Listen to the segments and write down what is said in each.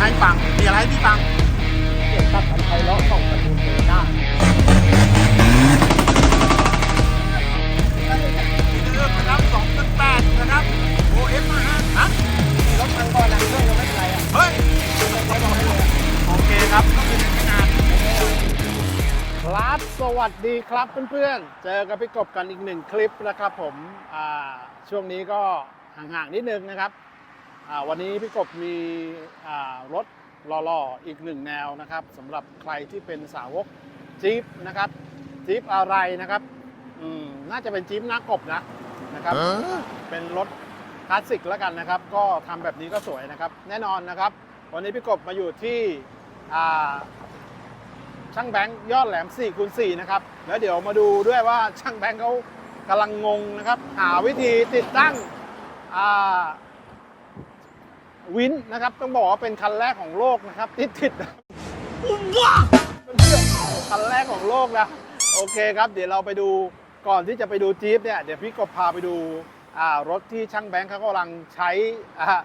ให้ฟัง มีอะไรให้พี่ฟังเกี่ยวกับอันไพเราะของตระกูลโตโยต้าเลือกนะครับ2.8นะครับ OM มาฮะฮะรถทางก่อนนะเครื่องยังไม่เป็นไรอะ เฮ้ยไม่บอกให้เลยอะโอเคครับก็คือไม่นานครับ สวัสดีครับเพื่อนๆ เจอกับพี่กบกันอีกหนึ่งคลิปนะครับผมอ่าช่วงนี้ก็ห่างๆนิดนึงนะครับอ่าวันนี้พี่กบมีอ่า รถหล่อๆอีกหนึ่งแนวนะครับสำหรับใครที่เป็นสาวกจี๊ปนะครับจี๊ปอะไรนะครับอืมน่าจะเป็นจี๊ปหน้ากบนะนะครับ เป็นรถคลาสสิกแล้วกันนะครับ ก็ทำแบบนี้ก็สวยนะครับ แน่นอนนะครับ วันนี้พี่กบมาอยู่ที่อ่าช่างแบงค์ยอดแหลม4คูณ4นะครับ แล้วเดี๋ยวมาดูด้วยว่าช่างแบงค์เขากำลังงงนะครับ หาวิธีติดตั้งอ่า วินนะครับ ต้องบอกว่าเป็นคันแรกของโลกนะครับที่ติดนะว้าคันแรกของโลกนะ โอเคครับ เดี๋ยวเราไปดูก่อนที่จะไปดูจี๊ปเนี่ย เดี๋ยวพี่กบพาไปดูอ่ารถที่ช่างแบงค์เขากำลังใช้อ่า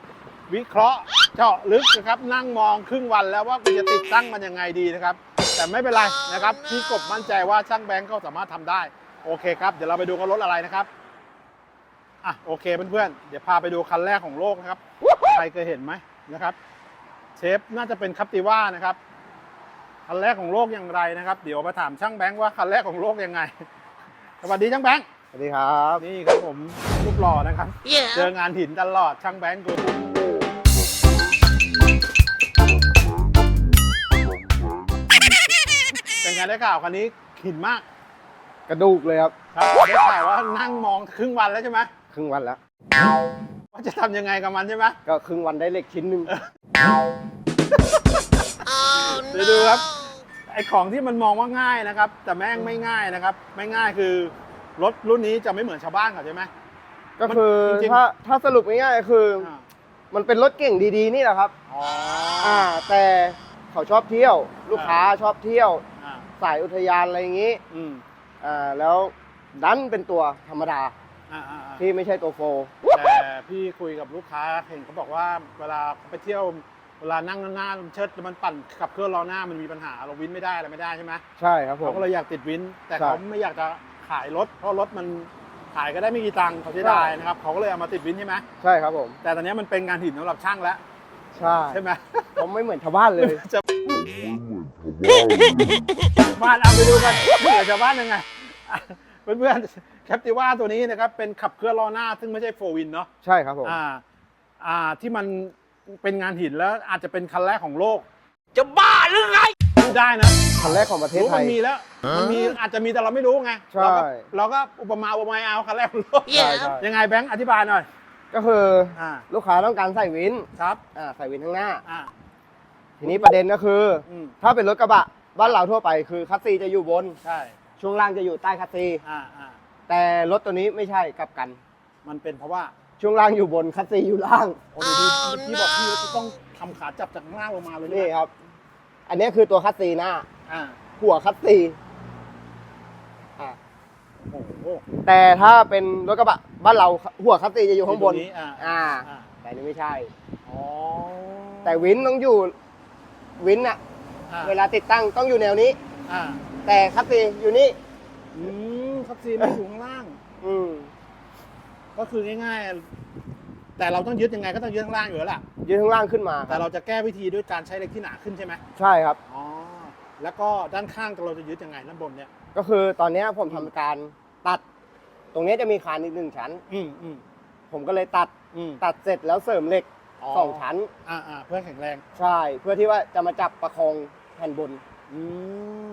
วิเคราะห์เจาะลึกนะครับ นั่งมองครึ่งวันแล้วว่าจะติดตั้งมันยังไงดีนะครับ แต่ไม่เป็นไรนะครับ พี่กบมั่นใจว่าช่างแบงค์เขาสามารถทำได้ โอเคครับ เดี๋ยวเราไปดูกันรถอะไรนะครับ อะโอเคเพื่อนๆ เดี๋ยวพาไปดูคันแรกของโลกนะครับ ใครเคยเห็นไหมนะครับเชฟน่าจะเป็นคัปติว่านะครับคันแรกของโลกอย่างไรนะครับ เดี๋ยวมาถามช่างแบงค์ว่าคันแรกของโลกยังไง สวัสดีช่างแบงค์สวัสดีครับนี่ครับผมรูปหล่อนะครับ เจองานหินตลอดช่างแบงค์กูเป็นไงได้ข่าวคันนี้หินมาก กระดูกเลยครับครับได้ข่าวว่านั่งมองครึ่งวันแล้วใช่ไหม ครึ่งวันแล้ว ว่าจะทำยังไงกับมันใช่ไหมก็ครึ่งวันได้เหล็กชิ้นหนึ่งเดี๋ยวดูครับ ไอของที่มันมองว่าง่ายนะครับ แต่แม่งไม่ง่ายนะครับ ไม่ง่ายคือรถรุ่นนี้จะไม่เหมือนชาวบ้านเขาใช่ไหม ก็คือจริงๆ ถ้าถ้าสรุปง่ายๆก็คือออ่ามันเป็นรถเก่งดีๆนี่แหละครับ อ๋ออ่า แต่เขาชอบเที่ยว ลูกค้าชอบเที่ยว อ่าสายอุทยานอะไรอย่างนี้ อืม อ่าแล้วดันเป็นตัวธรรมดา อ่าอ่าอ่าที่ไม่ใช่ตัวโฟร์แต่พี่คุยกับลูกค้าเห็นเขาบอกว่าเวลาไปเที่ยวเวลานั่งหน้าเชิดมันปั่นขับเคลื่อนล้อหน้ามันมีปัญหาเราวินไม่ได้อะไรไม่ได้ใช่ไหมใช่ครับผม เขาก็เลยอยากติดวิน แต่ใช่เขาไม่อยากจะขายรถ เพราะรถมันขายก็ได้ไม่กี่ตังค์เขาเสียดายนะครับเขาก็เลยเอามาติดวินใช่ไหมใช่ครับผม แต่ตอนนี้มันเป็นงานหินสำหรับช่างแล้วใช่ใช่ไหม ผมไม่เหมือนชาวบ้านเลยจะบ้านเอาไปดูกันเหนือชาวบ้านยังไงอะเพื่อนๆ แคปติว่าตัวนี้นะครับเป็นขับเคลื่อนล้อหน้าซึ่งไม่ใช่โฟวินเนาะใช่ครับผมอ่าอ่าที่มันเป็นงานหินแล้วอาจจะเป็นคันแรกของโลก จะบ้าหรือไงพูดได้นะคันแรกของประเทศรู้ไทมัยนมีแล้วมันมีอาจจะมีแต่เราไม่รู้ไงใช่ เราก็เราก็อุปมาอุปไมยเอาคันแรกของโลกใช่ใช่ยังไงแบงค์อธิบายหน่อยก็คืออ่าลูกค้าต้องการใส่วินครับอ่าใส่วินข้างหน้า อ่าทีนี้ประเด็นก็คือออืมถ้าเป็นรถกระบะบ้านเราทั่วไปคือคัสซีจะอยู่บน ใช่ช่วงล่างจะอยู่ใต้คัสซี อ่าอ่า แต่รถตัวนี้ไม่ใช่กลับกัน มันเป็นเพราะว่าช่วงล่างอยู่บนคัสซีอยู่ล่างโอ้โหที่ที่บอกพี่ว่าจะต้องทำขาจับจากข้างล่างลงมาเลยนี่ครับ อันนี้คือตัวคัสซีหน้า อ่าหัวคัสซีอ่าโอ้โหแต่ถ้าเป็นรถกระบะบ้านเราหัวคัสซีจะอยู่ข้างบนอยู่ตรงนี้อ่าอ่า อ่าแต่อันนี้ไม่ใช่ อ๋อแต่วินต้องอยู่วินอะอ่าเวลาติดตั้งต้องอยู่แนวนี้ อ่าแต่คัสซีอยู่นี่ อืม ซับซีไม่อยู่ข้างล่าง อืมก็คือง่ายๆ แต่เราต้องยึดยังไงก็ต้องยึดข้างล่างอยู่แล้วล่ะ ยืนข้างล่างขึ้นมาแต่เราจะแก้วิธีด้วยการใช้เหล็กที่หนาขึ้นใช่ไหมใช่ครับ อ๋อ แล้วก็ด้านข้างเราจะยึดยังไงด้านบนเนี่ย ก็คือตอนเนี้ยผมทำการตัด ตรงเนี้ยจะมีคานอีกหนึ่งชั้น อืมอืมผมก็เลยตัดอืมตัดเสร็จแล้วเสริมเหล็กอ๋อสองชั้น อ่าอ่าเพื่อแข็งแรง ใช่ เพื่อที่ว่าจะมาจับประคองแผ่นบน อืมอืม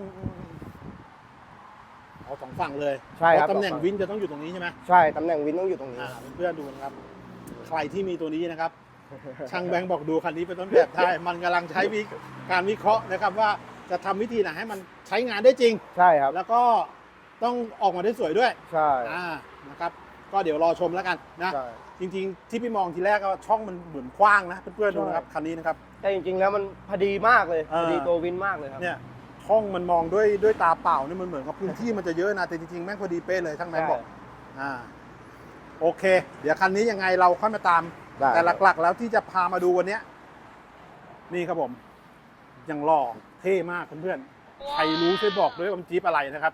เอาสองฝั่งเลยใช่ครับ เพาะตำแหน่งสองฝั่งวินจะต้องอยู่ตรงนี้ใช่ไหมใช่ตำแหน่งวินต้องอยู่ตรงนี้ อ่าเพื่อนๆดูนะครับ ใครที่มีตัวนี้นะครับ ช่างแบงค์บอกดูคันนี้เป็นต้นแบบได้ มันกำลังใช้วิการวิเคราะห์นะครับว่าจะทำวิธีไหนให้มันใช้งานได้จริง ใช่ครับแล้วก็ต้องออกมาได้สวยด้วย ใช่อ่า นะครับ ก็เดี๋ยวรอชมแล้วกันนะ ใช่ จริงๆ ที่พี่มองทีแรกก็ช่องมันเหมือนกว้างนะเพื่อนๆดูนะครับคันนี้นะครับ แต่จริงๆแล้วมันพอดีมากเลยเออ พอดีตัววินมากเลยครับ เนี่ย ช่องมันมองด้วยด้วยตาเปล่านี่มันเหมือนกับพื้นที่มันจะเยอะนะแต่จริงๆแม่งพอดีเป๊ะเลยช่างแบงค์บอกอ่าโอเค เดี๋ยวคันนี้ยังไงเราค่อยมาตาม ได้ แต่หลักๆ แล้วที่จะพามาดูวันเนี้ยนี่ครับผมยังหล่อเท่มากเพื่อนๆใครรู้ช่วยบอกด้วยว่ามันจี๊ปอะไรนะครับ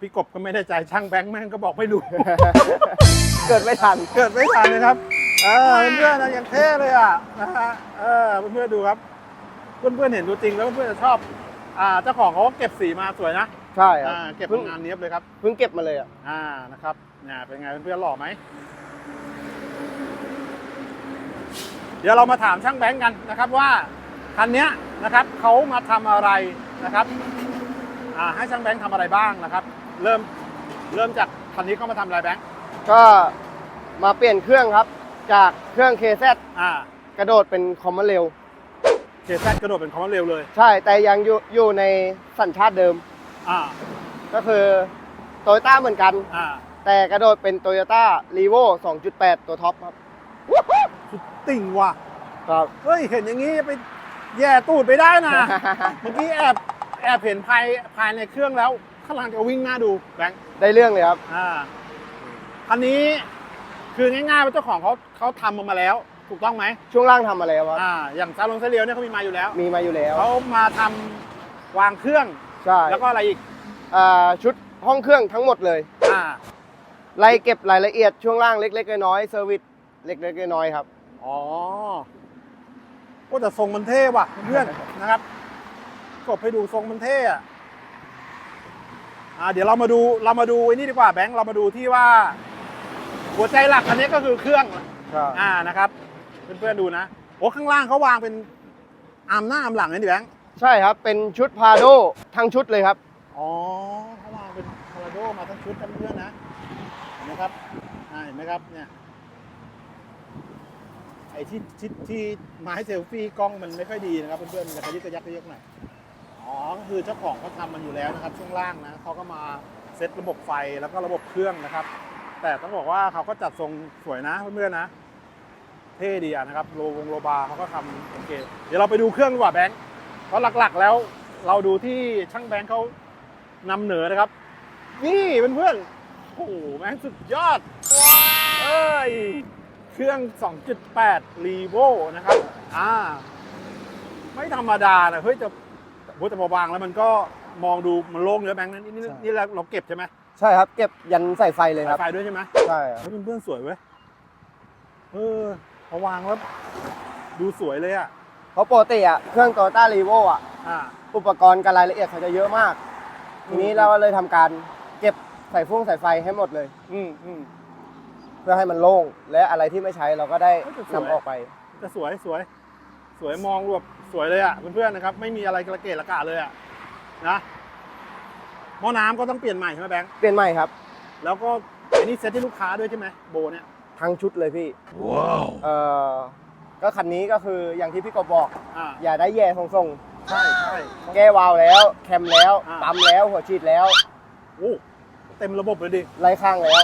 พี่กบก็ไม่ได้ใจช่างแบงค์แม่งก็บอกไม่รู้ เกิดไม่ทัน เกิดไม่ทันเลยครับ เออเพื่อนๆนะยังเท่เลยอะนะฮะเออเพื่อนๆดูครับ เพื่อนๆเห็นตัวจริงแล้วเพื่อนๆจะชอบ อ่าเจ้าของเขาก็เก็บสีมาสวยนะใช่ครับอ่าเก็บเพิ่งงานเนี้ยบเลยครับ เพิ่งเก็บมาเลยอะอ่านะครับเนี่ยเป็นไงเพื่อนๆหล่อไหม เดี๋ยวเรามาถามช่างแบงค์กันนะครับว่าคันเนี้ยนะครับเขามาทำอะไรนะครับอ่าให้ช่างแบงค์ทำอะไรบ้างนะครับ เริ่มเริ่มจากคันนี้เขามาทำอะไรแบงค์ก็มาเปลี่ยนเครื่องครับ จากเครื่อง KZ อ่ากระโดดเป็นคอมมอนเร็ว เคแซกระโดดเป็นคอมมอนเร็วเลยใช่แต่ยังอยู่อยู่ในสัญชาติเดิม อ่าก็คือโตโยต้าเหมือนกัน อ่าแต่กระโดดเป็นโตโยต้ารีโว2.8 ตัวท็อปครับสุดติ่งว่ะครับ เฮ้ยเห็นอย่างนี้ไปแย่ตูดไปได้นะ เมื่อกี้แอบแอบเห็นภายภายในเครื่องแล้วข้างหลังจะวิ่งหน้าดูแบงค์ได้เรื่องเลยครับ อ่าคันนี้คือง่ายๆว่าเจ้าของเขาเขาทำมาแล้ว ถูกต้องไหมช่วงล่างทำมาแล้วครับอ่าอย่างซาลงเซเลียวเนี่ยเขามีมาอยู่แล้ว มีมาอยู่แล้วเขามาทำวางเครื่องใช่แล้วก็อะไรอีกอ่าชุดห้องเครื่องทั้งหมดเลยอ่าไล่เก็บรายละเอียดช่วงล่างเล็กๆน้อยๆเซอร์วิสเล็กๆน้อยๆครับ อ๋อโอ้แต่ทรงมันเท่ว่ะเพื่อนนะครับกบให้ดูทรงมันเท่อะอ่าเดี๋ยวเรามาดูเรามาดูไอ้นี่ดีกว่าแบงค์เรามาดูที่ว่า หัวใจหลักอันนี้ก็คือเครื่อง อ่านะครับ เพื่อนๆดูนะโอ้ข้างล่างเขาวางเป็นอาร์มหน้าอาร์มหลังนี่ดิแบงค์ใช่ครับ เป็นชุดพาโดทั้งชุดเลยครับ อ๋อเขาวางเป็นพาราโดมาทั้งชุดทั้งเพื่อนนะเห็นไหมครับอ่าเห็นไหมครับเนี่ยไอ้ที่ที่ที่ไม้เซลฟี่กล้องมันไม่ค่อยดีนะครับเพื่อนๆมันจะกระยิกกระยักกระยักหน่อยอ๋อก็คือเจ้าของเขาทำมันอยู่แล้วนะครับช่วงล่างนะเขาก็มาเซตระบบไฟแล้วก็ระบบเครื่องนะครับ แต่ต้องบอกว่าเขาก็จัดทรงสวยนะเพื่อนๆนะ เท่ดีอะนะครับโลวงโลบาเขาก็ทำโอเค เดี๋ยวเราไปดูเครื่องดีกว่าแบงค์เพราะหลักๆแล้วเราดูที่ช่างแบงค์เขานำเหนือนะครับ นี่เพื่อนๆโอ้โหแม่งสุดยอดเอ้ยเครื่อง 2.8รีโวนะครับ อ่า ไม่ธรรมดานะเฮ้ยจะโหแต่พอวางแล้วมันก็มองดูมันโล่งเนื้อะแบงค์นะนี่นี่ใช่นี่เราเราเก็บใช่ไหมใช่ครับ เก็บยันใส่ไฟเลยคสารัยบไฟด้วยใช่ไหมใช่ครับเฮ้ยเพื่อนๆสวยเว้ยเออ พอวางแล้วดูสวยเลยอะเพราะปกติอะเครื่องโตโยต้ารีโวอะ อ่า อุปกรณ์กับรายละเอียดเขาจะเยอะมาก อืม ทีนี้เราเลยทำการเก็บใส่ฟุ้งใส่ไฟให้หมดเลย อืมอืม เพื่อให้มันโล่ง และอะไรที่ไม่ใช้เราก็ได้เฮ้ยแต่สนำวย ออกไป จะสวยสวย สวยมองแบบสวยเลยอะเพื่อนๆนะครับ ไม่มีอะไรกระเกะระกะเลยอะนะหม้อน้ำก็ต้องเปลี่ยนใหม่ใช่ไหมแบงค์เปลี่ยนใหม่ครับ แล้วก็อันนี้เซ็ตที่ลูกค้าด้วยใช่ไหมโบเนี่ย ทั้งชุดเลยพี่ว้าวเอ่อก็คันนี้ก็คืออย่างที่พี่กบบอก อ่า อย่าได้แย่ส่งใช่ใช่ ๆแก้วาล์วแล้ว แคมแล้วอ่า ปั๊มแล้วหัวฉีดแล้วโอ้เต็มระบบเลยดิไล่ข้างแล้ว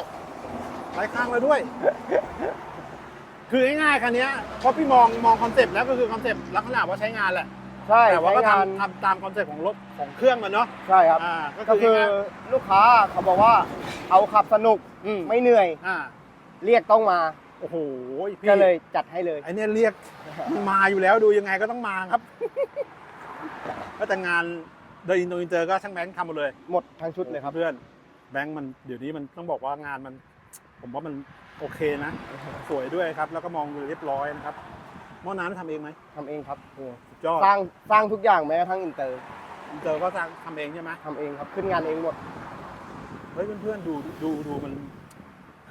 ไร้ข้างแล้วด้วย คือง่ายๆคันเนี้ยเพราะพี่มองมองคอนเซปต์แล้วก็คือคอนเซปต์ลักษณะว่าใช้งานแหละ ใช่แต่ว่าก็ใช้งานทำทำตามคอนเซ็ปต์ของรถของเครื่องมันเนาะใช่ครับ อ่าก็ก็คืคืออง่ายลูกค้าเขาบอกว่าเอาขับสนุกๆอืมไม่เหนื่อย อ่า เรียกต้องมาโอ้โหพี่ก็เลยจัดให้เลยไอเนี่ยเรียกมันมาอยู่แล้วดูยังไงก็ต้องมาครับ ก็แต่งานโดยอินโดอินเตอร์ก็ช่างแบงค์ทำหมดเลย หมดทั้งชุดเลยครับเพื่อนแบงค์มันเดี๋ยวนี้มันต้องบอกว่างานมัน ผมว่ามันโอเคนะ สวยด้วยครับ แล้วก็มองดูเรียบร้อยนะครับหม้อน้ำทำเองไหมทำเองครับสุดยอดสร้างสร้างทุกอย่างแม้กระทั่งอินเตอร์อินเตอร์ก็ทำเองใช่ไหมทำเองครับขึ้นงานเองหมดเฮ้ยเพื่อนๆดูดูดูมันเค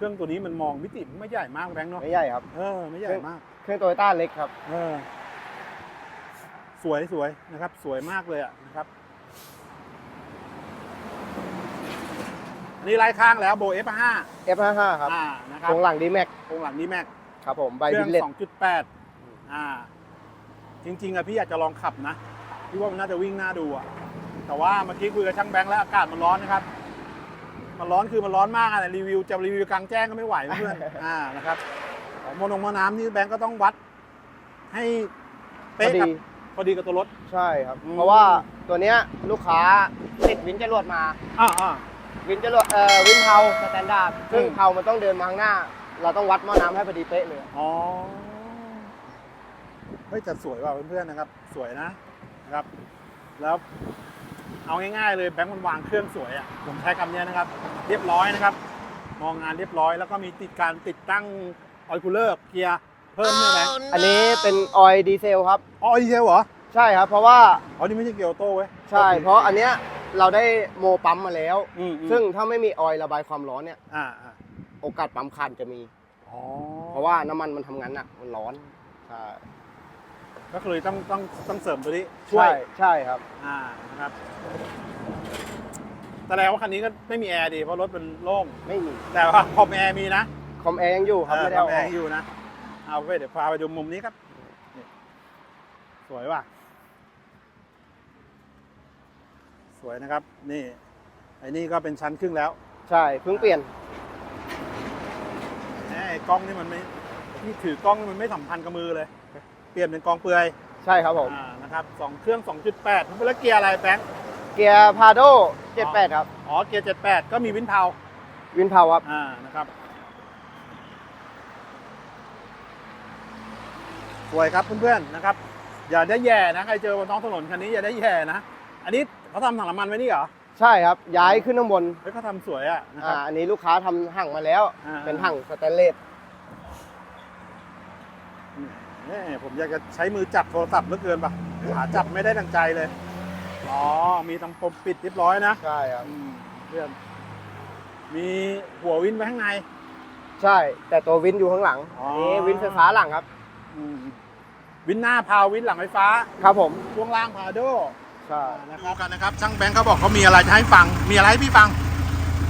รื่องตัวนี้มันมองมิติไม่ใหญ่มากแบงค์เนาะไม่ใหญ่ครับ เออไม่ใหญ่มาก เครื่องโตโยต้าเล็กครับ เออ สวยสวยนะครับ สวยมากเลยอะนะครับอันนี้ไล่ข้างแล้วโบ F5 F55 ครับอ่านะครับโครงหลังดีแม็กโครงหลังนี้แม็กครับผมใบเครื่บิลเลต2.8อ่า จริงๆอะพี่อยากจะลองขับนะพี่ว่ามันน่าจะวิ่งหน้าดูอะแต่ว่าเมื่อกี้คุยกับช่างแบงค์แล้วอากาศมันร้อนนะครับ มันร้อนคือมันร้อนมากอะรีวิวจะรีวิวกลางแจ้งก็ไม่ไหวเพื่อน อ่านะครับของโมนงโมน้ำนี่แบงค์ก็ต้องวัด ให้พอเป๊ะดีกับพอดีกับตัวรถ ใช่ครับอืมเพราะว่าตัวเนี้ยลูกค้าติดวินจรวดมาอ่าอ่าวินจรวดเอ่อวินเทาสแตนดาร์ดซึ่งอืมเทามันต้องเดินมาข้างหน้า เราต้องวัดหม้อน้ำให้พอดีเป๊ะเลยอ๋อฮ้ยจะสวยว่ะเพื่อนๆนะครับ สวยนะนะครับ แล้ว เอาง่ายๆเลยแบงค์มันวางเครื่องสวยอะผมใช้คำเนี้ยนะครับ เรียบร้อยนะครับ มองงานเรียบร้อยแล้วก็มีติดการติดตั้งออยล์คูลเลอร์เกียร์เพิ่มใช่ไหมอันนี้เป็นออยดีเซลครับ อ๋อดีเซลเหรอ ใช่ครับ เพราะว่า อ๋อนี่ไม่ใช่เกียร์ออโต้เว้ยใช่ เพราะอันเนี้ยเราได้โมปั๊มมาแล้ว อืมอืมซึ่งถ้าไม่มีออยล์ระบายความร้อนเนี่ย อ่าอ่าโอกาสปั๊มคันจะมี อ๋อเพราะว่าน้ำมันมันทำงานหนัก มันร้อน ใช่ ก็เลยต้องต้องต้องเสริมตัวนี้ช่วยใช่ใช่ครับ อ่านะครับแต่แล้วว่าคันนี้ก็ไม่มีแอร์ดีเพราะรถมันโล่งไม่มีแต่ว่าคอมแอร์มีนะคอมแอร์ยังอยู่ครับเออไม่ได้คอเอามอแออกร์อยู่นะเอาไปเดี๋ยวพาไปดูมุมนี้ครับนี่สวยว่ะสวยนะครับ นี่ไอ้นี่ก็เป็นชั้นครึ่งแล้ว ใช่เพิ่งเปลี่ยนแหมไอ้กล้องนี่มันไม่ที่ถือกล้องนี่มันไม่สัมพันธ์กับมือเลย เปลี่ยนเป็นกองเปลือยใช่ครับผม อ่านะครับสองเครื่อง 2.8มันเป็นแล้วเกียร์อะไรแบงค์เกียร์พาโด78 ครับ อ๋อเกียร์78 ก็มีวินเทาวินพาวครับ อ่านะครับสวยครับเพื่อนๆนะครับ อย่าได้แย่นะใครเจอบนท้องถนนคันนี้อย่าได้แย่นะ อันนี้เขาทำถังน้ำมันไว้นี่เหรอใช่ครับ ย้ายขึ้นข้างบน เฮ้ยเขาทำสวยอะนะคอ่ารับ อันนี้ลูกค้าทำหั่งมาแล้ว อ่า เป็นหั่งสแตนเลส นี่ผมอยากจะใช้มือจับโทรศัพท์เหลือเกินปะหาจับไม่ได้ดังใจเลย อ๋อ มีตำปมปิดเรียบร้อยนะใช่ครับอืมเพื่อน มีหัววินไว้ข้างใน ใช่ แต่ตัววินอยู่ข้างหลังอ๋ออันนี้วินไฟฟ้าหลังครับ อืมวินหน้าพาววินหลังไฟฟ้า ครับผมช่วงล่างพาโดใช่ดูกันนะครับ ช่างแบงค์เขาบอกเขามีอะไรจะให้ฟัง มีอะไรให้พี่ฟัง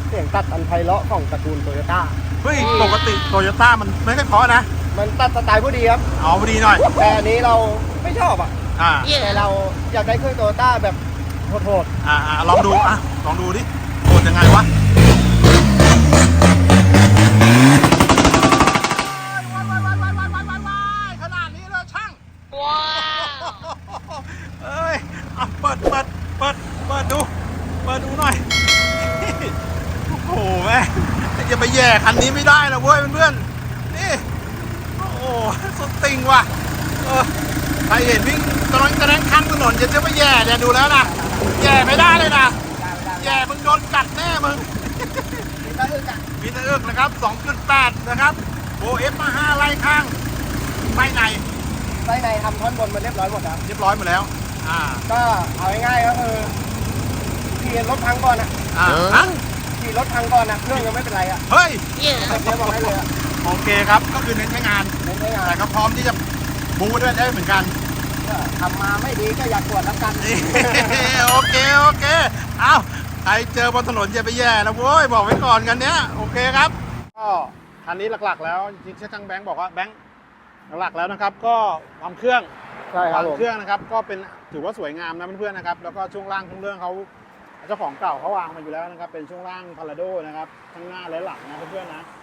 เสียงตัดอันไพเราะของตระกูลโตโยต้า เฮ้ย ปกติโตโยต้ามันไม่ค่อยเพราะนะ มันตัดสไตล์ผู้ดีครับ เอาพอดีหน่อย แต่อันนี้เราไม่ชอบอะ อ่า แต่เราอยากได้เครื่องโตโยต้าแบบโหดอ่าอ่าลองดู อะ ลองดูดิโหดยังไงวะ ขนาดนี้เลยช่าง ว้าวเอ้ยเอาเปิด เปิด เปิด เปิดดู เปิดดูหน่อย โอ้โหแม่งจะไปแย่คันนี้ไม่ได้นะเว้ยเพื่อนๆนี่โอ้โห สุดติงว่ะเออใครเห็นวิ่งตอนกระแดงข้างถนนจะจะไปแย่เนี่ยดูแล้วนะแย่ไม่ได้เลยนะแย่มึงโดนกัดแน่มึงๆมีตะลึงอะมีตะอึกนะครับ 2.8 นะครับโอเอฟมา5ไล่ข้างไส้ในไส้ในทำท่อนบนมาเรียบร้อยหมดแล้วเรียบร้อยหมดแล้ว อ่า ก็เอาง่ายๆก็คือขี่รถพังก่อนอะอ่าฮะขี่รถพังก่อนนะเครื่องยังไม่เป็นไรอะเฮ้ยเดี๋ยวบอกให้เลยอะ โอเคครับก็คือเน้นใช้งานเน้นใช้งานแต่ก็พร้อมที่จะบูด้วยได้เหมือนกันก็ทำมาไม่ดีก็อย่ากวดแล้วกันนี่โอเคโอเคเอาใครเจอบนถนนอย่าไปแย่นะโว้ยบอกไว้ก่อนกันเนี้ยโอเคครับก็คันนี้หลักๆ แล้วจริงๆช่างแบงค์บอกว่าแบงค์หลักๆแล้วนะครับ ก็ความเครื่องใช่ครับวางผมเครื่องนะครับก็เป็นถือว่าสวยงามนะเพื่อนๆนะครับแล้วก็ช่วงล่างทั้งเรื่องเขาเจ้าของเก่าเขาวางมาอยู่แล้วนะครับเป็นช่วงล่างพาราโดนะครับทั้งหน้าและหลังนะเพื่อนๆนะอ่า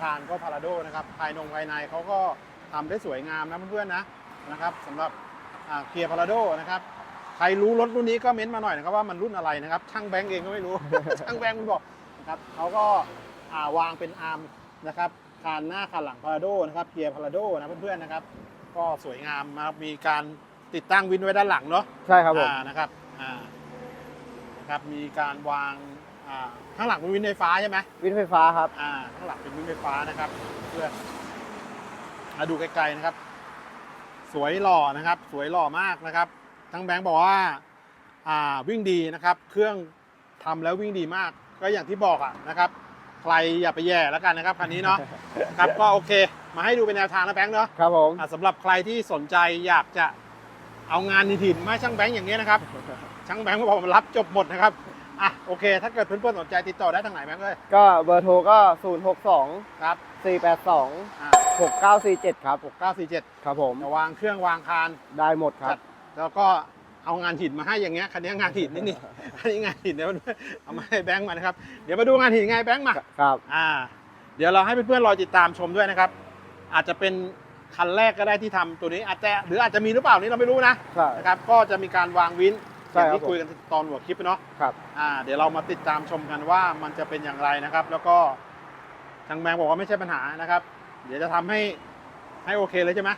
คานก็พาราโดนะครับภายนงภายในเขาก็ทำได้สวยงามนะเพื่อนๆนะนะครับสำหรับอ่าเกียร์พาราโดนะครับใครรู้รถรุ่นนี้ก็เม้นต์มาหน่อยนะครับว่ามันรุ่นอะไรนะครับช่างแบงค์เองก็ไม่รู้ ช่างแบงค์มันบอกนะครับเขาก็อ่าวางเป็นอาร์มนะครับคานหน้าคานหลังพาราโดนะครับเกียร์พาราโดนะเพื่อนๆนะครับ ก็สวยงามนะครับมีการติดตั้งวินไว้ด้านหลังเนาะใช่ครับผมอ่านะครับอ่านะครับมีการวาง อ่าข้างหลังเป็นวินไฟฟ้าใช่ไหมวินไฟฟ้าครับ อ่าข้างหลังเป็นวินไฟฟ้านะครับเพื่อนมาดูไกลๆนะครับ สวยหล่อนะครับ สวยหล่อมากนะครับ ทั้งแบงค์บอกว่าอ่าวิ่งดีนะครับ เครื่องทำแล้ววิ่งดีมาก ก็อย่างที่บอกอะนะครับ ใครอย่าไปแย่แล้วกันนะครับคันนี้เนาะครับก็โอเค มาให้ดูเป็นแนวทางนะแบงค์เนาะครับผมอะสำหรับใครที่สนใจอยากจะเอางานในถิ่นมาให้ช่างแบงค์อย่างนี้ยนะครับ ช่างแบงค์บอกว่ารับจบหมดนะครับ อะโอเค ถ้าเกิดเพื่อนๆสนใจติดต่อได้ทางไหนแบงค์เลยก็เบอร์โทรก็ 0 6 2 ครับ4 8 2 อ่า6 9 4 7 ครับหกเก้าสี่เจ็ดครับผม จะวางเครื่องวางคาน ได้หมดครัจับ ดแล้วก็เอางานหินมาให้อย่างเงี้ยคันนี้งานหินนี่นี่ อันนี้งานหินเดี๋ยวเอามาให้แบงค์มานะครับ เดี๋ยวมาดูงานหินไงแบงค์มา ครับ อ่า เดี๋ยวเราให้เพื่อนๆรอติดตามชมด้วยนะครับ อาจจะเป็นคันแรกก็ได้ที่ทำตัวนี้อาจจะหรืออาจจะมีหรือเปล่านี่เราไม่รู้นะใช่ นะครับ ก็จะมีการวางวิน อใช่ย่างครับที่คุยกันตอนหัวคลิปเนาะครับอ่าเดี๋ยวเรามาติดตามชมกันว่ามันจะเป็นอย่างไรนะครับ แล้วก็ทางแมงบอกว่าไม่ใช่ปัญหานะครับ เดี๋ยวจะทำให้ให้โอเคเลยใช่ไหม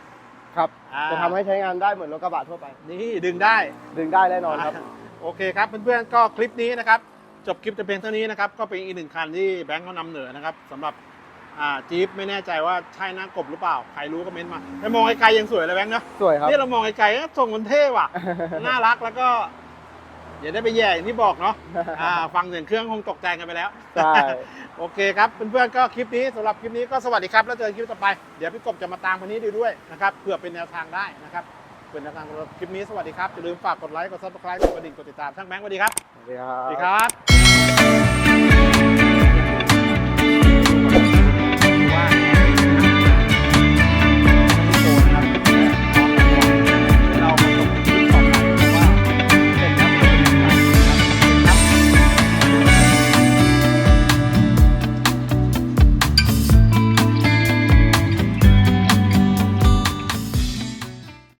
ครับอ่าจะทำให้ใช้งานได้เหมือนรถกระบะทั่วไป นี่ดึงได้ดึงได้แน่นอนครับ โอเคครับเพื่อนๆก็คลิปนี้นะครับ จบคลิปแต่เพียงเท่านี้นะครับ ก็เป็นอีกหนึ่งคันที่แบงค์เขานำเหนือนะครับสำหรับอ่าจี๊ปไม่แน่ใจว่าใช่หน้ากบหรือเปล่า ใครรู้ก็เม้นต์มาไปมองไกลๆยังสวยเลยแบงค์เนาะสวยครับนี่เรามองไกลๆก็ทรงมันเท่ว่ะน่ารักแล้วก็ อย่าได้ไปแย่อย่างที่บอกเนาะอ่าฟังเสียงเครื่องคงตกใจกันไปแล้วใช่โอเคครับเพื่อนๆก็คลิปนี้สำหรับคลิปนี้ก็สวัสดีครับ แล้วเจอกันคลิปต่อไปเดี๋ยวพี่กบจะมาตามคนนี้ดูด้วยนะครับเพื่อเป็นแนวทางได้นะครับเป็นแนวทางสำหรับคลิปนี้สวัสดีครับอย่าลืมฝากกดไลค์กดซับสไครต์กดกระดิ่งกดติดตามช่างแบงค์สวัสดีครับสวัสดีครัสวัสดีบครับ